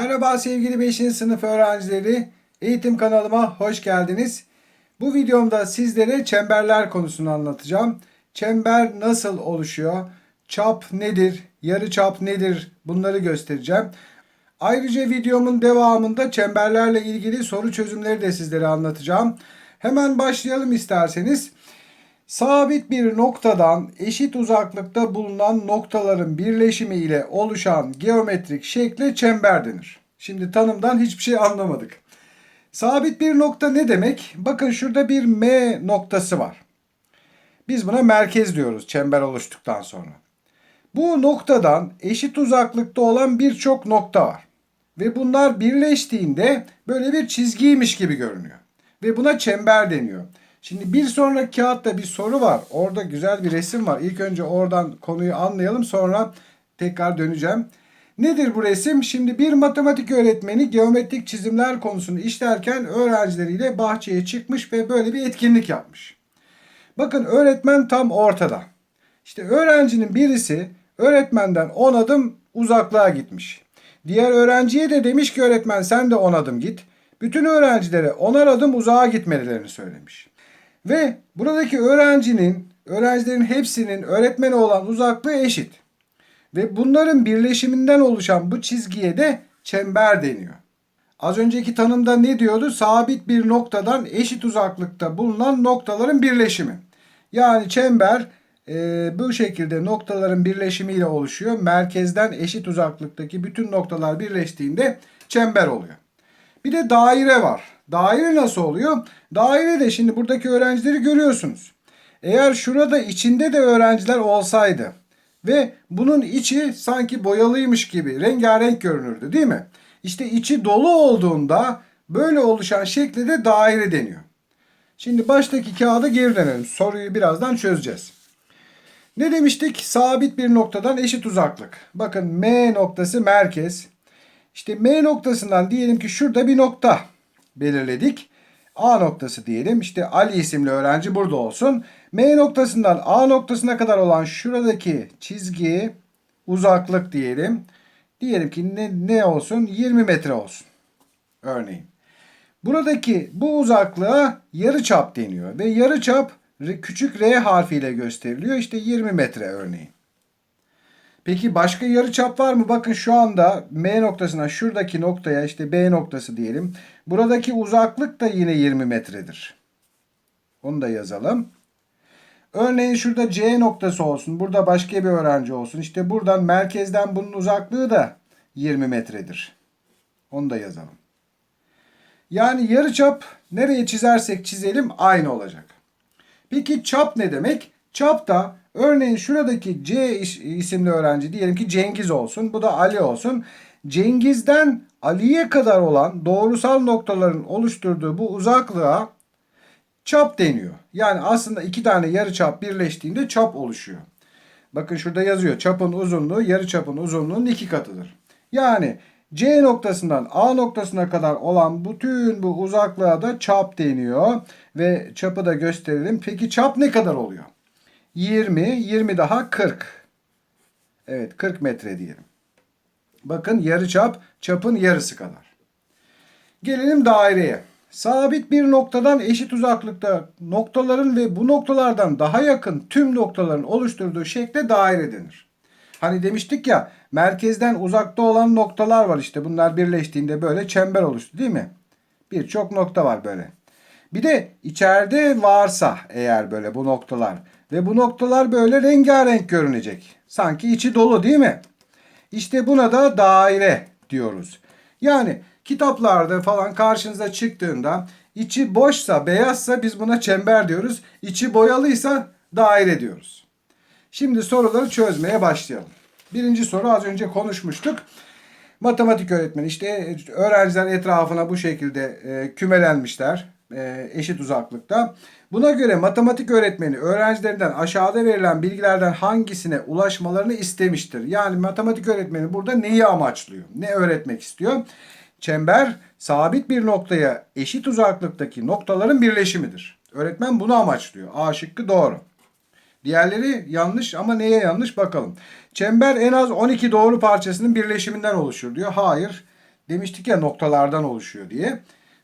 Merhaba sevgili 5. sınıf öğrencileri. Eğitim kanalıma hoş geldiniz. Bu videomda sizlere çemberler konusunu anlatacağım. Çember nasıl oluşuyor? Çap nedir? Yarı çap nedir? Bunları göstereceğim. Ayrıca videomun devamında çemberlerle ilgili soru çözümleri de sizlere anlatacağım. Hemen başlayalım isterseniz. Sabit bir noktadan eşit uzaklıkta bulunan noktaların birleşimi ile oluşan geometrik şekle çember denir. Şimdi tanımdan hiçbir şey anlamadık. Sabit bir nokta ne demek? Bakın şurada bir M noktası var. Biz buna merkez diyoruz çember oluştuktan sonra. Bu noktadan eşit uzaklıkta olan birçok nokta var. Ve bunlar birleştiğinde böyle bir çizgiymiş gibi görünüyor. Ve buna çember deniyor. Şimdi bir sonraki kağıtta bir soru var. Orada güzel bir resim var. İlk önce oradan konuyu anlayalım sonra tekrar döneceğim. Nedir bu resim? Şimdi bir matematik öğretmeni geometrik çizimler konusunu işlerken öğrencileriyle bahçeye çıkmış ve böyle bir etkinlik yapmış. Bakın öğretmen tam ortada. İşte öğrencinin birisi öğretmenden 10 adım uzaklığa gitmiş. Diğer öğrenciye de demiş ki öğretmen sen de 10 adım git. Bütün öğrencilere 10'ar adım uzağa gitmelerini söylemiş. Ve buradaki öğrencinin, öğrencilerin hepsinin öğretmene olan uzaklığı eşit. Ve bunların birleşiminden oluşan bu çizgiye de çember deniyor. Az önceki tanımda ne diyordu? Sabit bir noktadan eşit uzaklıkta bulunan noktaların birleşimi. Yani çember e, bu şekilde noktaların birleşimiyle oluşuyor. Merkezden eşit uzaklıktaki bütün noktalar birleştiğinde çember oluyor. Bir de daire var. Daire nasıl oluyor? Daire de şimdi buradaki öğrencileri görüyorsunuz. Eğer şurada içinde de öğrenciler olsaydı ve bunun içi sanki boyalıymış gibi rengarenk görünürdü değil mi? İşte içi dolu olduğunda böyle oluşan şekle de daire deniyor. Şimdi baştaki kağıda geri dönelim. Soruyu birazdan çözeceğiz. Ne demiştik? Sabit bir noktadan eşit uzaklık. Bakın M noktası merkez. İşte M noktasından diyelim ki şurada bir nokta belirledik. A noktası diyelim. İşte Ali isimli öğrenci burada olsun. M noktasından A noktasına kadar olan şuradaki çizgi uzaklık diyelim. Diyelim ki ne, ne olsun? 20 metre olsun. Örneğin. Buradaki bu uzaklığa yarı çap deniyor. Ve yarı çap küçük R harfiyle gösteriliyor. İşte 20 metre örneğin. Peki başka yarı çap var mı? Bakın şu anda M noktasına şuradaki noktaya işte B noktası diyelim. Buradaki uzaklık da yine 20 metredir. Onu da yazalım. Örneğin şurada C noktası olsun. Burada başka bir öğrenci olsun. İşte buradan merkezden bunun uzaklığı da 20 metredir. Onu da yazalım. Yani yarı çap nereye çizersek çizelim aynı olacak. Peki çap ne demek? Çap da örneğin şuradaki C isimli öğrenci diyelim ki Cengiz olsun. Bu da Ali olsun. Cengiz'den Ali'ye kadar olan doğrusal noktaların oluşturduğu bu uzaklığa çap deniyor. Yani aslında iki tane yarı çap birleştiğinde çap oluşuyor. Bakın şurada yazıyor. Çapın uzunluğu yarı çapın uzunluğunun iki katıdır. Yani C noktasından A noktasına kadar olan bütün bu uzaklığa da çap deniyor. Ve çapı da gösterelim. Peki çap ne kadar oluyor? 20, 20 daha 40. Evet 40 metre diyelim. Bakın yarı çap çapın yarısı kadar. Gelelim daireye. Sabit bir noktadan eşit uzaklıkta noktaların ve bu noktalardan daha yakın tüm noktaların oluşturduğu şekle daire denir. Hani demiştik ya merkezden uzakta olan noktalar var işte bunlar birleştiğinde böyle çember oluştu değil mi? Birçok nokta var böyle. Bir de içeride varsa eğer böyle bu noktalar ve bu noktalar böyle rengarenk görünecek. Sanki içi dolu değil mi? İşte buna da daire diyoruz. Yani kitaplarda falan karşınıza çıktığında içi boşsa, beyazsa biz buna çember diyoruz. İçi boyalıysa daire diyoruz. Şimdi soruları çözmeye başlayalım. Birinci soru az önce konuşmuştuk. Matematik öğretmeni işte öğrenciler etrafına bu şekilde e, kümelenmişler eşit uzaklıkta. Buna göre matematik öğretmeni öğrencilerinden aşağıda verilen bilgilerden hangisine ulaşmalarını istemiştir. Yani matematik öğretmeni burada neyi amaçlıyor? Ne öğretmek istiyor? Çember sabit bir noktaya eşit uzaklıktaki noktaların birleşimidir. Öğretmen bunu amaçlıyor. A şıkkı doğru. Diğerleri yanlış ama neye yanlış bakalım. Çember en az 12 doğru parçasının birleşiminden oluşur diyor. Hayır. demiştik ya noktalardan oluşuyor diye.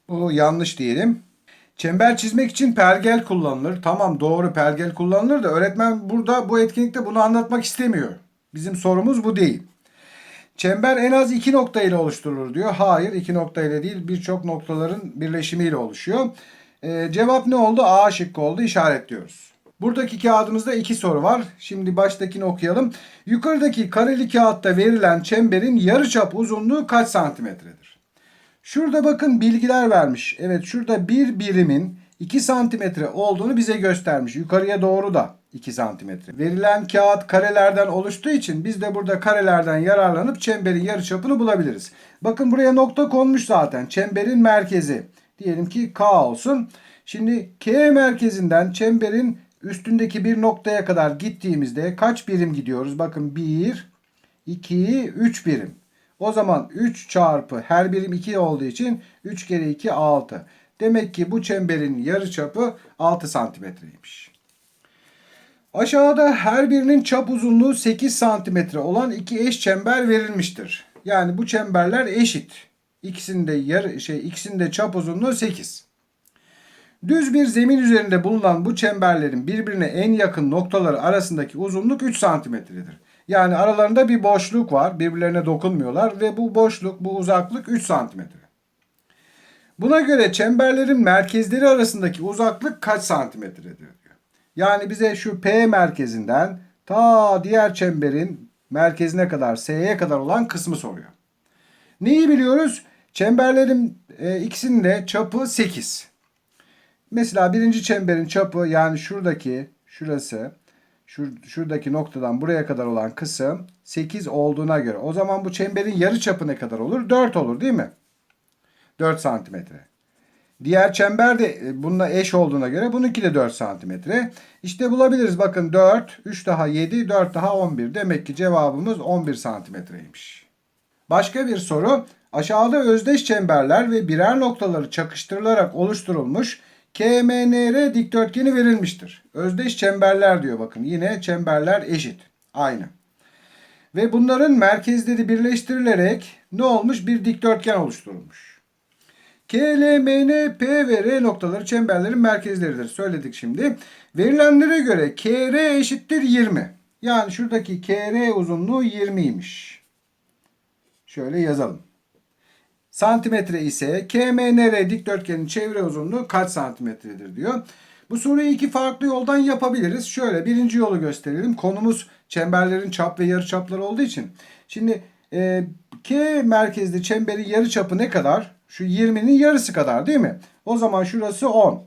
Bu yanlış diyelim. Çember çizmek için pergel kullanılır. Tamam doğru pergel kullanılır da öğretmen burada bu etkinlikte bunu anlatmak istemiyor. Bizim sorumuz bu değil. Çember en az iki nokta ile oluşturulur diyor. Hayır iki nokta ile değil birçok noktaların birleşimiyle oluşuyor. Ee, cevap ne oldu? A şıkkı oldu işaretliyoruz. Buradaki kağıdımızda iki soru var. Şimdi baştakini okuyalım. Yukarıdaki kareli kağıtta verilen çemberin yarıçap uzunluğu kaç santimetredir? Şurada bakın bilgiler vermiş. Evet şurada bir birimin 2 santimetre olduğunu bize göstermiş. Yukarıya doğru da 2 santimetre. Verilen kağıt karelerden oluştuğu için biz de burada karelerden yararlanıp çemberin yarıçapını bulabiliriz. Bakın buraya nokta konmuş zaten. Çemberin merkezi. Diyelim ki K olsun. Şimdi K merkezinden çemberin üstündeki bir noktaya kadar gittiğimizde kaç birim gidiyoruz? Bakın 1, 2, 3 birim. O zaman 3 çarpı her birim 2 olduğu için 3 kere 2 6. Demek ki bu çemberin yarıçapı 6 santimetreymiş. Aşağıda her birinin çap uzunluğu 8 santimetre olan iki eş çember verilmiştir. Yani bu çemberler eşit. İkisinde yarı şey ikisinde çap uzunluğu 8. Düz bir zemin üzerinde bulunan bu çemberlerin birbirine en yakın noktaları arasındaki uzunluk 3 santimetredir. Yani aralarında bir boşluk var. Birbirlerine dokunmuyorlar ve bu boşluk, bu uzaklık 3 santimetre. Buna göre çemberlerin merkezleri arasındaki uzaklık kaç santimetredir diyor. Yani bize şu P merkezinden ta diğer çemberin merkezine kadar S'ye kadar olan kısmı soruyor. Neyi biliyoruz? Çemberlerin e, ikisinin de çapı 8. Mesela birinci çemberin çapı yani şuradaki şurası şur, şuradaki noktadan buraya kadar olan kısım 8 olduğuna göre o zaman bu çemberin yarı çapı ne kadar olur? 4 olur değil mi? 4 santimetre. Diğer çember de e, bununla eş olduğuna göre bununki de 4 santimetre. İşte bulabiliriz bakın 4, 3 daha 7, 4 daha 11. Demek ki cevabımız 11 santimetreymiş. Başka bir soru. Aşağıda özdeş çemberler ve birer noktaları çakıştırılarak oluşturulmuş KMNR dikdörtgeni verilmiştir. Özdeş çemberler diyor bakın. Yine çemberler eşit. Aynı. Ve bunların merkezleri birleştirilerek ne olmuş? Bir dikdörtgen oluşturulmuş. K, L, M, N, P ve R noktaları çemberlerin merkezleridir. Söyledik şimdi. Verilenlere göre KR eşittir 20. Yani şuradaki KR uzunluğu 20'ymiş. Şöyle yazalım. Santimetre ise KMNR dikdörtgenin çevre uzunluğu kaç santimetredir diyor. Bu soruyu iki farklı yoldan yapabiliriz. Şöyle birinci yolu gösterelim. Konumuz çemberlerin çap ve yarıçapları olduğu için. Şimdi e, K merkezli çemberin yarıçapı ne kadar? Şu 20'nin yarısı kadar değil mi? O zaman şurası 10.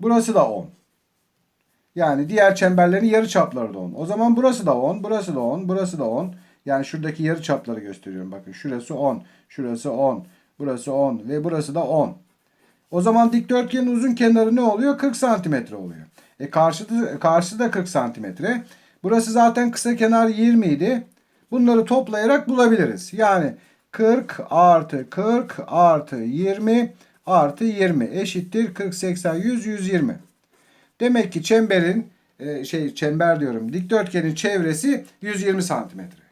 Burası da 10. Yani diğer çemberlerin yarıçapları da 10. O zaman burası da 10, burası da 10, burası da 10. Yani şuradaki yarı çapları gösteriyorum. Bakın şurası 10, şurası 10, burası 10 ve burası da 10. O zaman dikdörtgenin uzun kenarı ne oluyor? 40 santimetre oluyor. E karşıda, karşı da 40 santimetre. Burası zaten kısa kenar 20 idi. Bunları toplayarak bulabiliriz. Yani 40 artı 40 artı 20 artı 20 eşittir 40, 80, 100, 120. Demek ki çemberin e, şey çember diyorum dikdörtgenin çevresi 120 santimetre.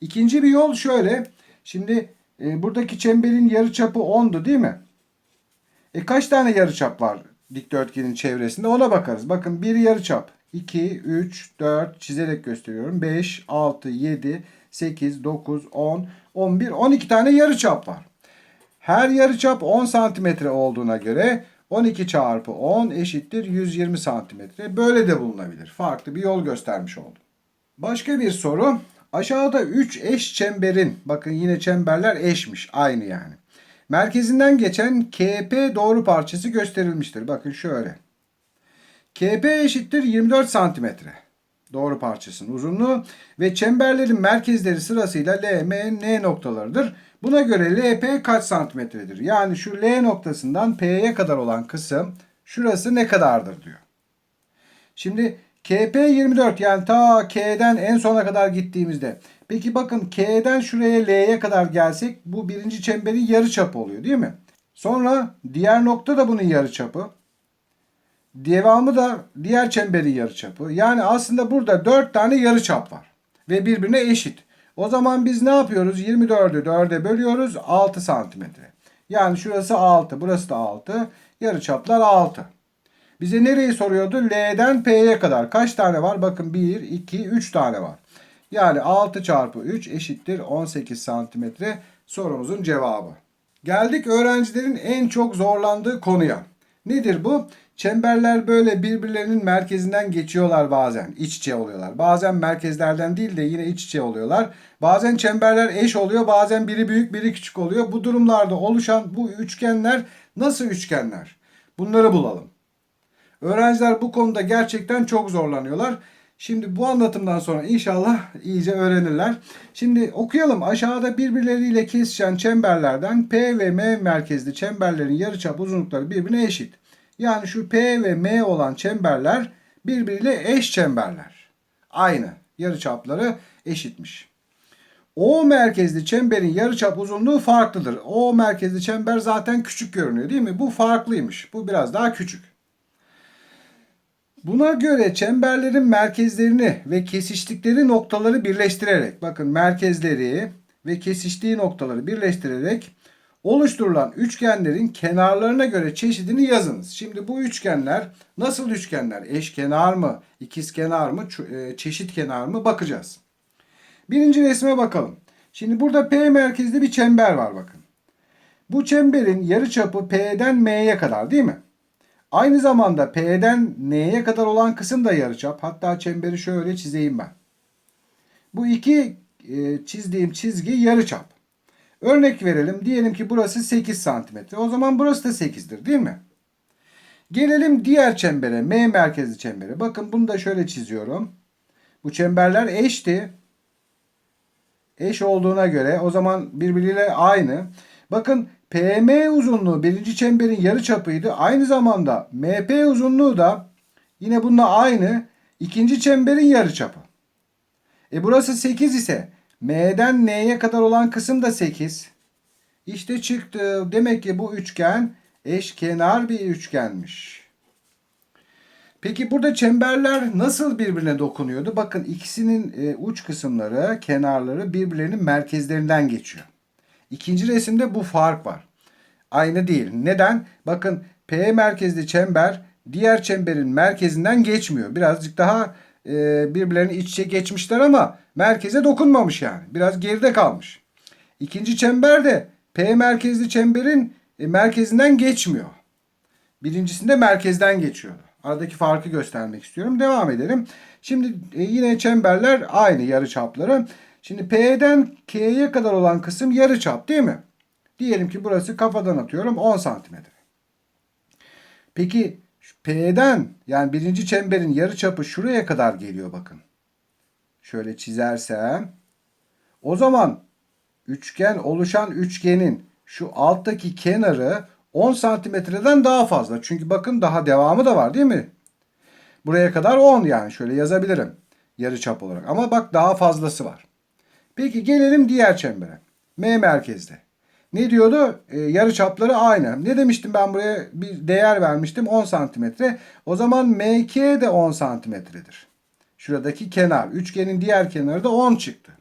İkinci bir yol şöyle. Şimdi e, buradaki çemberin yarıçapı 10'du değil mi? E kaç tane yarıçap var dikdörtgenin çevresinde ona bakarız. Bakın bir yarıçap 2, 3, 4 çizerek gösteriyorum. 5, 6, 7, 8, 9, 10, 11, 12 tane yarıçap var. Her yarıçap 10 santimetre olduğuna göre 12 çarpı 10 eşittir 120 santimetre. Böyle de bulunabilir. Farklı bir yol göstermiş oldum. Başka bir soru. Aşağıda 3 eş çemberin, bakın yine çemberler eşmiş, aynı yani. Merkezinden geçen KP doğru parçası gösterilmiştir. Bakın şöyle. KP eşittir 24 santimetre. Doğru parçasının uzunluğu ve çemberlerin merkezleri sırasıyla L, M, N noktalarıdır. Buna göre LP kaç santimetredir? Yani şu L noktasından P'ye kadar olan kısım şurası ne kadardır diyor. Şimdi KP 24 yani ta K'den en sona kadar gittiğimizde. Peki bakın K'den şuraya L'ye kadar gelsek bu birinci çemberin yarı çapı oluyor değil mi? Sonra diğer nokta da bunun yarı çapı. Devamı da diğer çemberin yarı çapı. Yani aslında burada 4 tane yarı çap var. Ve birbirine eşit. O zaman biz ne yapıyoruz? 24'ü 4'e bölüyoruz 6 santimetre. Yani şurası 6 burası da 6. Yarıçaplar 6. Bize nereyi soruyordu? L'den P'ye kadar kaç tane var? Bakın 1, 2, 3 tane var. Yani 6 çarpı 3 eşittir 18 santimetre sorumuzun cevabı. Geldik öğrencilerin en çok zorlandığı konuya. Nedir bu? Çemberler böyle birbirlerinin merkezinden geçiyorlar bazen. iç içe oluyorlar. Bazen merkezlerden değil de yine iç içe oluyorlar. Bazen çemberler eş oluyor. Bazen biri büyük biri küçük oluyor. Bu durumlarda oluşan bu üçgenler nasıl üçgenler? Bunları bulalım. Öğrenciler bu konuda gerçekten çok zorlanıyorlar. Şimdi bu anlatımdan sonra inşallah iyice öğrenirler. Şimdi okuyalım. Aşağıda birbirleriyle kesişen çemberlerden P ve M merkezli çemberlerin yarıçap uzunlukları birbirine eşit. Yani şu P ve M olan çemberler birbiriyle eş çemberler. Aynı. Yarıçapları eşitmiş. O merkezli çemberin yarıçap uzunluğu farklıdır. O merkezli çember zaten küçük görünüyor değil mi? Bu farklıymış. Bu biraz daha küçük. Buna göre çemberlerin merkezlerini ve kesiştikleri noktaları birleştirerek, bakın merkezleri ve kesiştiği noktaları birleştirerek oluşturulan üçgenlerin kenarlarına göre çeşidini yazınız. Şimdi bu üçgenler nasıl üçgenler? Eşkenar mı, ikizkenar mı, ç- çeşit kenar mı bakacağız. Birinci resme bakalım. Şimdi burada P merkezli bir çember var bakın. Bu çemberin yarıçapı P'den M'ye kadar değil mi? Aynı zamanda P'den N'ye kadar olan kısım da yarıçap. Hatta çemberi şöyle çizeyim ben. Bu iki e, çizdiğim çizgi yarıçap. Örnek verelim. Diyelim ki burası 8 santimetre. O zaman burası da 8'dir değil mi? Gelelim diğer çembere. M merkezli çembere. Bakın bunu da şöyle çiziyorum. Bu çemberler eşti. Eş olduğuna göre o zaman birbiriyle aynı. Bakın PM uzunluğu birinci çemberin yarı çapıydı. Aynı zamanda MP uzunluğu da yine bununla aynı. ikinci çemberin yarı çapı. E burası 8 ise M'den N'ye kadar olan kısım da 8. İşte çıktı. Demek ki bu üçgen eşkenar bir üçgenmiş. Peki burada çemberler nasıl birbirine dokunuyordu? Bakın ikisinin e, uç kısımları, kenarları birbirlerinin merkezlerinden geçiyor. İkinci resimde bu fark var. Aynı değil. Neden? Bakın P merkezli çember diğer çemberin merkezinden geçmiyor. Birazcık daha e, birbirlerine iç içe geçmişler ama merkeze dokunmamış yani. Biraz geride kalmış. İkinci çember de P merkezli çemberin e, merkezinden geçmiyor. Birincisinde merkezden geçiyordu. Aradaki farkı göstermek istiyorum. Devam edelim. Şimdi e, yine çemberler aynı yarı çapları. Şimdi P'den K'ye kadar olan kısım yarı çap değil mi? Diyelim ki burası kafadan atıyorum 10 santimetre. Peki P'den yani birinci çemberin yarı çapı şuraya kadar geliyor bakın. Şöyle çizersem o zaman üçgen oluşan üçgenin şu alttaki kenarı 10 santimetreden daha fazla. Çünkü bakın daha devamı da var değil mi? Buraya kadar 10 yani şöyle yazabilirim yarı çap olarak. Ama bak daha fazlası var. Peki gelelim diğer çembere. M merkezde. Ne diyordu? E, yarı çapları aynı. Ne demiştim ben buraya bir değer vermiştim 10 santimetre. O zaman MK de 10 santimetredir. Şuradaki kenar. Üçgenin diğer kenarı da 10 çıktı.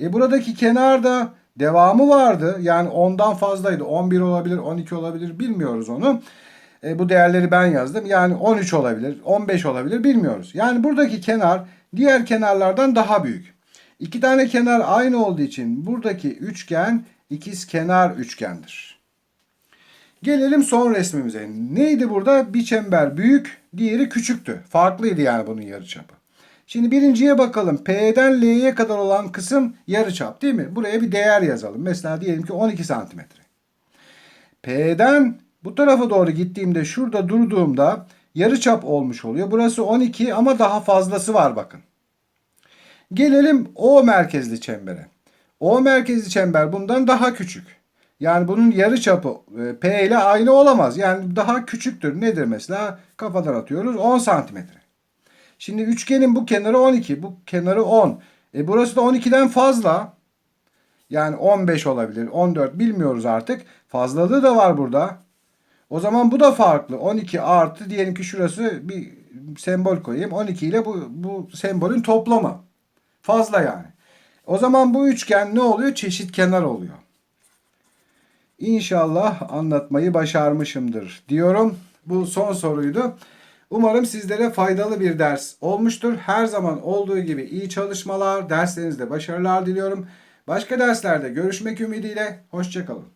E buradaki kenarda devamı vardı. Yani 10'dan fazlaydı. 11 olabilir, 12 olabilir bilmiyoruz onu. E, bu değerleri ben yazdım. Yani 13 olabilir, 15 olabilir bilmiyoruz. Yani buradaki kenar diğer kenarlardan daha büyük. İki tane kenar aynı olduğu için buradaki üçgen ikiz kenar üçgendir. Gelelim son resmimize. Neydi burada? Bir çember büyük, diğeri küçüktü. Farklıydı yani bunun yarıçapı. Şimdi birinciye bakalım. P'den L'ye kadar olan kısım yarıçap değil mi? Buraya bir değer yazalım. Mesela diyelim ki 12 santimetre. P'den bu tarafa doğru gittiğimde şurada durduğumda yarıçap olmuş oluyor. Burası 12 ama daha fazlası var bakın. Gelelim O merkezli çembere. O merkezli çember bundan daha küçük. Yani bunun yarı çapı e, P ile aynı olamaz. Yani daha küçüktür. Nedir mesela? Kafadan atıyoruz 10 santimetre. Şimdi üçgenin bu kenarı 12. Bu kenarı 10. E burası da 12'den fazla. Yani 15 olabilir. 14 bilmiyoruz artık. Fazlalığı da var burada. O zaman bu da farklı. 12 artı diyelim ki şurası bir sembol koyayım. 12 ile bu, bu sembolün toplamı. Fazla yani. O zaman bu üçgen ne oluyor? Çeşitkenar oluyor. İnşallah anlatmayı başarmışımdır diyorum. Bu son soruydu. Umarım sizlere faydalı bir ders olmuştur. Her zaman olduğu gibi iyi çalışmalar, derslerinizde başarılar diliyorum. Başka derslerde görüşmek ümidiyle. Hoşçakalın.